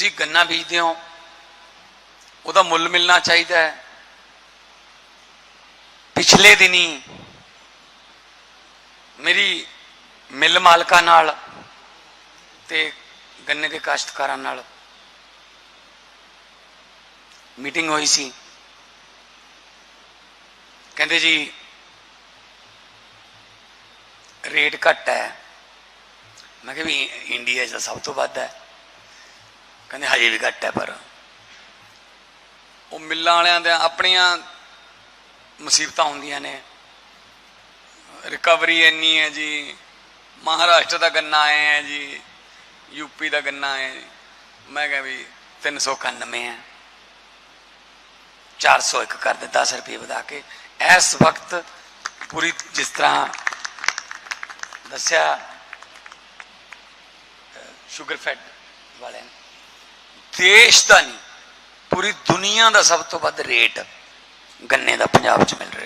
ਤੁਸੀਂ ਗੰਨਾ ਬੀਜਦੇ ਹੋ, ਉਹਦਾ ਮੁੱਲ ਮਿਲਣਾ ਚਾਹੀਦਾ ਹੈ। ਪਿਛਲੇ ਦਿਨੀ ਮੇਰੀ ਮਿੱਲ ਮਾਲਕਾਂ ਨਾਲ ਤੇ ਗੰਨੇ ਦੇ ਕਾਸ਼ਤਕਾਰਾਂ ਨਾਲ ਮੀਟਿੰਗ ਹੋਈ ਸੀ। ਕਹਿੰਦੇ ਜੀ, ਰੇਟ ਘੱਟ ਹੈ। ਮੈਂ ਕਿਹਾ ਵੀ ਇੰਡੀਆ 'ਚ ਤਾਂ ਸਭ ਤੋਂ ਵੱਧ ਹੈ। ਕਹਿੰਦੇ ਹਜੇ ਵੀ ਘੱਟ ਹੈ ਪਰ। ਉਹ ਮਿੱਲਾਂ ਵਾਲਿਆਂ ਦੇ ਆਪਣੀਆਂ ਮੁਸੀਬਤਾਂ ਹੁੰਦੀਆਂ ਨੇ। ਰਿਕਵਰੀ ਇੰਨੀ ਹੈ ਜੀ। ਮਹਾਰਾਸ਼ਟਰ ਦਾ ਗੰਨਾ ਆਏ ਹੈ ਜੀ। ਯੂਪੀ ਦਾ ਗੰਨਾ ਹੈ ਮੈਂ ਕਿਹਾ ਵੀ 391 ਹੈ। 401 ਕਰ ਦੇ 10 ਰੁਪਏ ਵਧਾ ਕੇ। ਇਸ ਵਕਤ ਪੂਰੀ ਜਿਸ ਤਰ੍ਹਾਂ ਦੱਸਿਆ ਸ਼ੂਗਰ ਫੈਟ ਵਾਲਿਆਂ ਨੇ। ਦੇਸ਼ ਦਾ ਨਹੀਂ, ਪੂਰੀ ਦੁਨੀਆ ਦਾ ਸਭ ਤੋਂ ਵੱਧ ਰੇਟ ਗੰਨੇ ਦਾ ਪੰਜਾਬ 'ਚ ਮਿਲ ਰਿਹਾ।